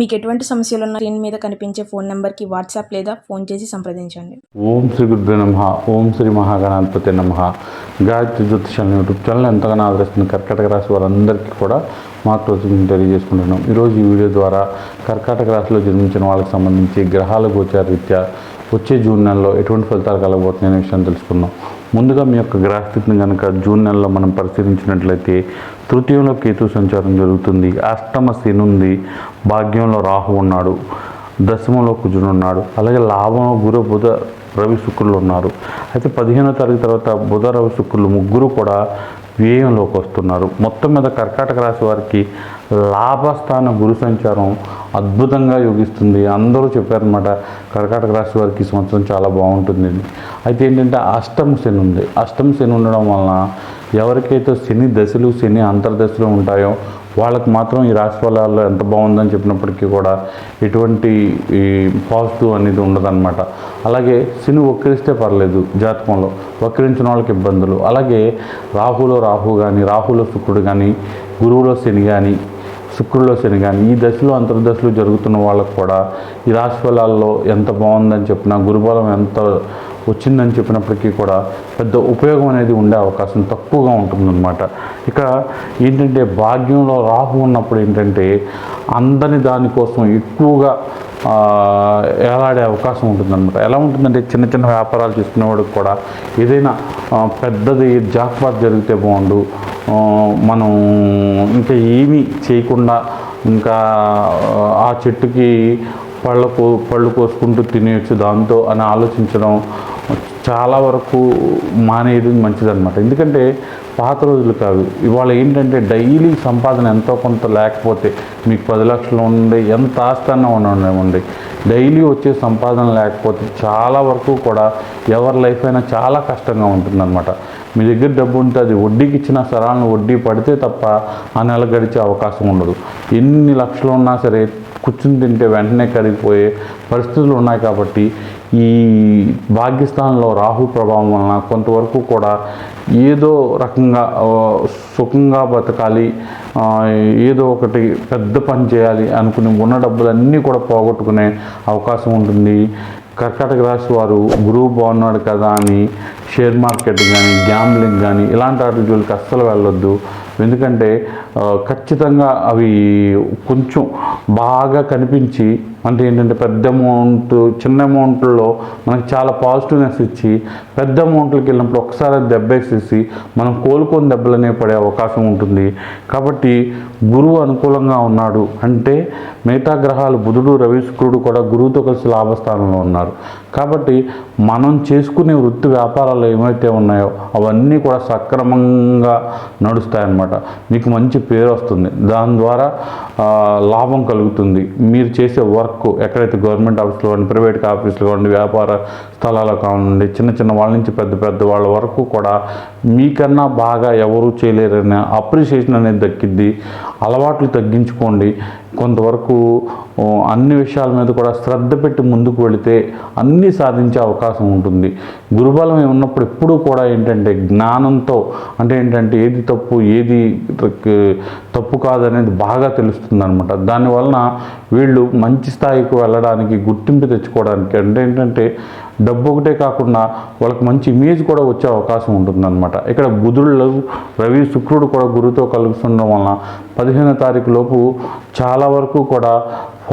మీకు ఎటువంటి సమస్యలు ఉన్న స్క్రీన్ మీద కనిపించే ఫోన్ నెంబర్కి వాట్సాప్ లేదా ఫోన్ చేసి సంప్రదించండి. ఓం శ్రీ గురుభ్యో నమ ఓం శ్రీ మహాగణాధిపతి నమ. గాయత్రి జ్యోతిషాల యూట్యూబ్ ఛానల్ ఎంతగానో ఆదరిస్తుంది కర్కాటక రాశి వారందరికీ కూడా మా కృతజ్ఞతలు తెలియజేసుకుంటున్నాం. ఈరోజు ఈ వీడియో ద్వారా కర్కాటక రాశిలో జన్మించిన వాళ్ళకి సంబంధించి గ్రహాల గోచార రీత్యా వచ్చే జూన్ నెలలో ఎటువంటి ఫలితాలు కలగబోతున్నాయనే విషయాన్ని తెలుసుకుందాం. ముందుగా మీ యొక్క గ్రహస్థితిని కనుక జూన్ నెలలో మనం పరిశీలించినట్లయితే తృతీయంలో కేతు సంచారం జరుగుతుంది. అష్టమ శని ఉంది. భాగ్యంలో రాహు ఉన్నాడు. దశమంలో కుజుడు ఉన్నాడు. అలాగే లాభంలో గురు బుధ రవి శుక్రులు ఉన్నారు. అయితే పదిహేనో తారీఖు తర్వాత బుధ రవి శుక్రులు ముగ్గురు కూడా వ్యయంలోకి వస్తున్నారు. మొత్తం మీద కర్కాటక రాశి వారికి లాభస్థాన గురు సంచారం అద్భుతంగా యోగిస్తుంది. అందరూ చెప్పారనమాట కర్కాటక రాశి వారికి ఈ సంవత్సరం చాలా బాగుంటుంది. అయితే ఏంటంటే అష్టమ శని ఉంది. అష్టమ శని ఉండడం వలన ఎవరికైతే శని దశలు శని అంతర్దశలు ఉంటాయో వాళ్ళకి మాత్రం ఈ రాశి ఫలాల్లో ఎంత బాగుందని చెప్పినప్పటికీ కూడా ఎటువంటి ఈ పాజిటివ్ అనేది ఉండదన్నమాట. అలాగే శని వక్రిస్తే పర్లేదు జాతకంలో. వక్రించిన వాళ్ళకి ఇబ్బందులు. అలాగే రాహులో రాహు కానీ రాహులో శుక్రుడు కానీ గురువులో శని కానీ శుక్రులో శని కానీ ఈ దశలో అంతర్దశలు జరుగుతున్న వాళ్ళకు కూడా ఈ రాశి ఫలాల్లో ఎంత బాగుందని చెప్పినా గురుబలం ఎంత వచ్చిందని చెప్పినప్పటికీ కూడా పెద్ద ఉపయోగం అనేది ఉండే అవకాశం తక్కువగా ఉంటుందన్నమాట. ఇక ఏంటంటే భాగ్యంలో రాహు ఉన్నప్పుడు ఏంటంటే అందని దానికోసం ఎక్కువగా ఏలాడే అవకాశం ఉంటుందన్నమాట. ఎలా ఉంటుందంటే చిన్న చిన్న వ్యాపారాలు చేసుకునేవాడికి కూడా ఏదైనా పెద్దది జాక్పాట్ జరిగితే బాగుండు. మనం ఇంకా ఏమీ చేయకుండా ఇంకా ఆ చెట్టుకి పళ్ళ కో పళ్ళు కోసుకుంటూ తినేయచ్చు దాంతో అని ఆలోచించడం చాలా వరకు మానేయడం మంచిదన్నమాట. ఎందుకంటే పాత రోజులు కాదు. ఇవాళ ఏంటంటే డైలీ సంపాదన ఎంతో కొంత లేకపోతే మీకు పది లక్షలు ఉండే ఎంత ఆస్థానం ఉండండి డైలీ వచ్చే సంపాదన లేకపోతే చాలా వరకు కూడా ఎవరి లైఫ్ అయినా చాలా కష్టంగా ఉంటుందన్నమాట. మీ దగ్గర డబ్బు ఉంటే అది వడ్డీకి ఇచ్చిన సరాలను వడ్డీ పడితే తప్ప ఆ నెల గడిచే అవకాశం ఉండదు. ఎన్ని లక్షలు ఉన్నా సరే కూర్చుని తింటే వెంటనే కరిగిపోయే పరిస్థితులు ఉన్నాయి కాబట్టి ఈ భాగ్యస్థానంలో రాహు ప్రభావం వలన కొంతవరకు కూడా ఏదో రకంగా సుఖంగా బతకాలి ఏదో ఒకటి పెద్ద పని చేయాలి అనుకుని ఉన్న డబ్బులన్నీ కూడా పోగొట్టుకునే అవకాశం ఉంటుంది. కర్కాటక రాశి వారు గురువు బాగున్నాడు కదా అని షేర్ మార్కెట్ కానీ గ్యాంబ్లింగ్ కానీ ఇలాంటి వాటి జోలికి అస్సలు వెళ్ళొద్దు. ఎందుకంటే ఖచ్చితంగా అవి కొంచెం బాగా కనిపించి అంటే ఏంటంటే పెద్ద అమౌంట్ చిన్న అమౌంట్లో మనకి చాలా పాజిటివ్నెస్ ఇచ్చి పెద్ద అమౌంట్లకి వెళ్ళినప్పుడు ఒకసారి దెబ్బేసేసి మనం కోలుకొని దెబ్బలనే పడే అవకాశం ఉంటుంది. కాబట్టి గురువు అనుకూలంగా ఉన్నాడు అంటే మిగతా గ్రహాలు బుధుడు రవి శుక్రుడు కూడా గురువుతో కలిసి లాభస్థానంలో ఉన్నారు. కాబట్టి మనం చేసుకునే వృత్తి వ్యాపారాలు ఏమైతే ఉన్నాయో అవన్నీ కూడా సక్రమంగా నడుస్తాయన్నమాట. మీకు మంచి పేరు వస్తుంది. దాని ద్వారా లాభం కలుగుతుంది. మీరు చేసే వర్క్ ఎక్కడైతే గవర్నమెంట్ ఆఫీస్లో కానీ ప్రైవేట్ ఆఫీసులు కానీ వ్యాపార స్థలాలు కానివ్వండి చిన్న చిన్న వాళ్ళ నుంచి పెద్ద పెద్ద వాళ్ళ వరకు కూడా మీకన్నా బాగా ఎవరు చేయలేరనే అప్రిషియేషన్ అనేది దక్కిద్ది. అలవాట్లు తగ్గించుకోండి. కొంతవరకు అన్ని విషయాల మీద కూడా శ్రద్ధ పెట్టి ముందుకు వెళితే అన్నీ సాధించే అవకాశం ఉంటుంది. గురుబలం ఉన్నప్పుడు ఎప్పుడూ కూడా ఏంటంటే జ్ఞానంతో అంటే ఏంటంటే ఏది తప్పు ఏది తప్పు కాదనేది బాగా తెలుస్తుంది అనమాట దానివలన వీళ్ళు మంచి స్థాయికి వెళ్ళడానికి గుర్తింపు తెచ్చుకోవడానికి అంటే ఏంటంటే డబ్బు ఒకటే కాకుండా వాళ్ళకి మంచి ఇమేజ్ కూడా వచ్చే అవకాశం ఉంటుందన్నమాట. ఇక్కడ బుధుడు రవి శుక్రుడు కూడా గురుతో కలుగుతుండడం వలన పదిహేను తారీఖు లోపు చాలా వరకు కూడా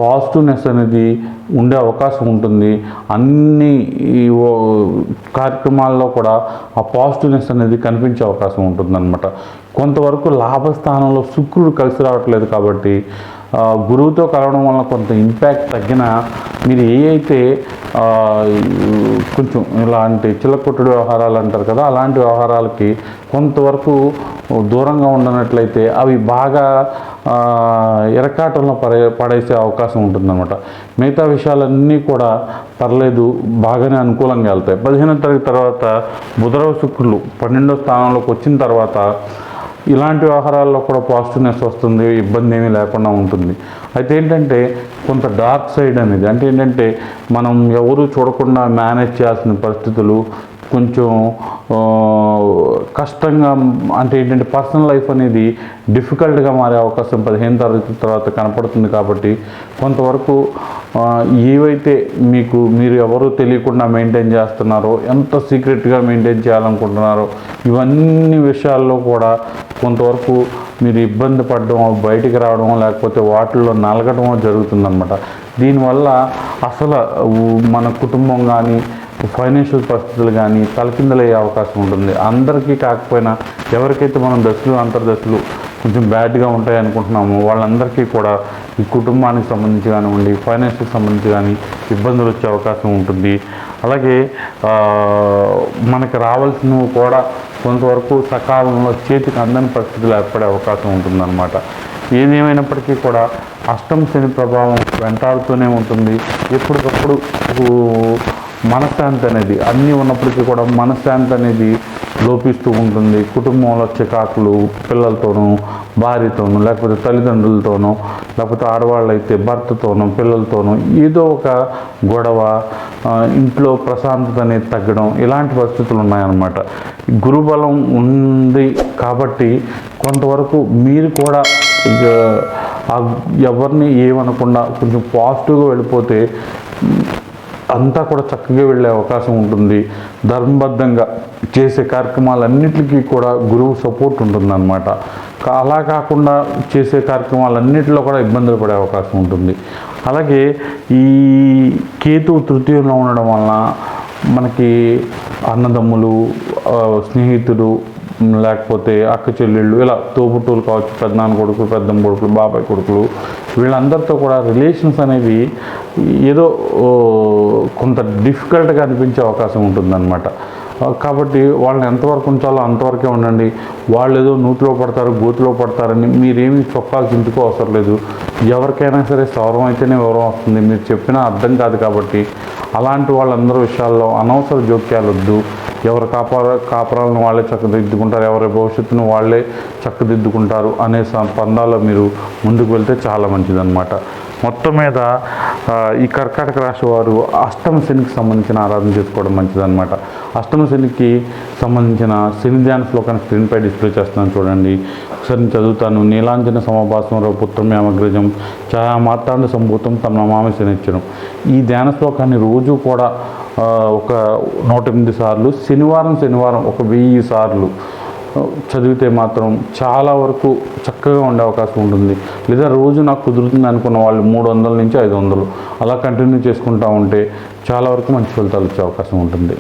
పాజిటివ్నెస్ అనేది ఉండే అవకాశం ఉంటుంది. అన్ని ఈ ఓ- కార్యక్రమాల్లో కూడా ఆ పాజిటివ్నెస్ అనేది కనిపించే అవకాశం ఉంటుందన్నమాట. కొంతవరకు లాభస్థానంలో శుక్రుడు కలిసి రావట్లేదు కాబట్టి గురువుతో కలవడం వల్ల కొంత ఇంపాక్ట్ తగ్గిన మీరు ఏ అయితే కొంచెం ఇలాంటి చిల్లకొట్టుడు వ్యవహారాలు అంటారు కదా అలాంటి వ్యవహారాలకి కొంతవరకు దూరంగా ఉండనట్లయితే అవి బాగా ఇరకాటంలో పడే పడేసే అవకాశం ఉంటుందన్నమాట. మిగతా విషయాలన్నీ కూడా పర్లేదు బాగానే అనుకూలంగా వెళ్తాయి. పదిహేనో తరగతి తర్వాత బుధరవ శుక్రులు పన్నెండో స్థానంలోకి వచ్చిన తర్వాత ఇలాంటి వ్యవహారాల్లో కూడా పాజిటివ్నెస్ వస్తుంది ఇబ్బంది ఏమీ లేకుండా ఉంటుంది. అయితే ఏంటంటే కొంత డార్క్ సైడ్ అనేది అంటే ఏంటంటే మనం ఎవరు చూడకుండా మేనేజ్ చేయాల్సిన పరిస్థితులు కొంచెం కష్టంగా అంటే ఏంటంటే పర్సనల్ లైఫ్ అనేది డిఫికల్ట్గా మారే అవకాశం పదిహేను తరగతి తర్వాత కనపడుతుంది కాబట్టి కొంతవరకు ఏవైతే మీకు మీరు ఎవరు తెలియకుండా మెయింటైన్ చేస్తున్నారో ఎంత సీక్రెట్గా మెయింటైన్ చేయాలనుకుంటున్నారో ఇవన్నీ విషయాల్లో కూడా కొంతవరకు మీరు ఇబ్బంది పడడం బయటికి రావడం లేకపోతే వాటిల్లో నలగడం జరుగుతుందన్నమాట. దీనివల్ల అసలు మన కుటుంబం కానీ ఫైనాన్షియల్ పరిస్థితులు కానీ తలకిందలయ్యే అవకాశం ఉంటుంది. అందరికీ కాకపోయినా ఎవరికైతే మనం దశలు అంతర్దశలు కొంచెం బ్యాడ్గా ఉంటాయనుకుంటున్నామో వాళ్ళందరికీ కూడా ఈ కుటుంబానికి సంబంధించి కానివ్వండి ఫైనాన్షియల్ సంబంధించి కానీ ఇబ్బందులు వచ్చే అవకాశం ఉంటుంది. అలాగే మనకి రావాల్సినవి కూడా కొంతవరకు సకాలంలో చేతికి అందని పరిస్థితులు ఏర్పడే అవకాశం ఉంటుందన్నమాట. ఏదేమైనప్పటికీ కూడా అష్టం శని ప్రభావం వెంటాడుతూనే ఉంటుంది. ఎప్పటికప్పుడు మనశ్శాంతి అనేది అన్నీ ఉన్నప్పటికీ కూడా మనశ్శాంతి అనేది లోపిస్తూ ఉంటుంది. కుటుంబంలో చికాకులు పిల్లలతోనూ భార్యతోనూ లేకపోతే తల్లిదండ్రులతోనూ లేకపోతే ఆడవాళ్ళు అయితే భర్తతోనూ పిల్లలతోనూ ఏదో ఒక గొడవ ఇంట్లో ప్రశాంతత అనేది తగ్గడం ఇలాంటి పరిస్థితులు ఉన్నాయన్నమాట. గురుబలం ఉంది కాబట్టి కొంతవరకు మీరు కూడా ఎవరిని ఏమనకుండా కొంచెం పాజిటివ్గా వెళ్ళిపోతే అంతా కూడా చక్కగా వెళ్ళే అవకాశం ఉంటుంది. ధర్మబద్ధంగా చేసే కార్యక్రమాలన్నిటికీ కూడా గురువు సపోర్ట్ ఉంటుందన్నమాట. అలా కాకుండా చేసే కార్యక్రమాలన్నిటిలో కూడా ఇబ్బందులు పడే అవకాశం ఉంటుంది. అలాగే ఈ కేతు తృతీయంలో ఉండడం వలన మనకి అన్నదమ్ములు స్నేహితులు లేకపోతే అక్క చెల్లెళ్ళు ఇలా తోబుట్టువులు కావచ్చు పెద్దనాన్న కొడుకులు పెద్దమ్మ కొడుకులు బాబాయ్ కొడుకులు వీళ్ళందరితో కూడా రిలేషన్స్ అనేవి ఏదో కొంత డిఫికల్ట్గా అనిపించే అవకాశం ఉంటుందన్నమాట. కాబట్టి వాళ్ళని ఎంతవరకు ఉంచాలో అంతవరకే ఉండండి. వాళ్ళు ఏదో నూతిలో పడతారు గోతిలో పడతారని మీరేమి చొక్కాలు చించుకో అవసరం లేదు. ఎవరికైనా సరే సౌరం అయితేనే వివరం వస్తుంది. మీరు చెప్పినా అర్థం కాదు కాబట్టి అలాంటి వాళ్ళందరూ విషయాల్లో అనవసర జోక్యాలు వద్దు ఎవరి కాపర కాపురాలను వాళ్ళే చక్కదిద్దుకుంటారు ఎవరి భవిష్యత్తును వాళ్ళే చక్కదిద్దుకుంటారు అనే పందాలో మీరు ముందుకు వెళ్తే చాలా మంచిదన్నమాట. మొత్తం మీద ఈ కర్కాటక రాశి వారు అష్టమ శనికి సంబంధించిన ఆరాధన చేసుకోవడం మంచిదన్నమాట. అష్టమ శనికి సంబంధించిన శని ధ్యాన శ్లోకాన్ని స్క్రీన్పై డిస్ప్లే చేస్తున్నాను చూడండి. ఒకసారి చదువుతాను. నీలాంజన సమభాసం పుత్రమేమగ్రజం ఛాయా మాతాండ సంభూతం తమ నమామి శనిచ్చడం ఈ ధ్యాన శ్లోకాన్ని రోజు కూడా ఒక నూట ఎనిమిది సార్లు శనివారం శనివారం ఒక వెయ్యి సార్లు చదివితే మాత్రం చాలా వరకు చక్కగా ఉండే అవకాశం ఉంటుంది. లేదా రోజు నాకు కుదురుతుంది అనుకున్న వాళ్ళు మూడు వందల నుంచి ఐదు వందలు అలా కంటిన్యూ చేసుకుంటా ఉంటే చాలా వరకు మంచి ఫలితాలు వచ్చే అవకాశం ఉంటుంది.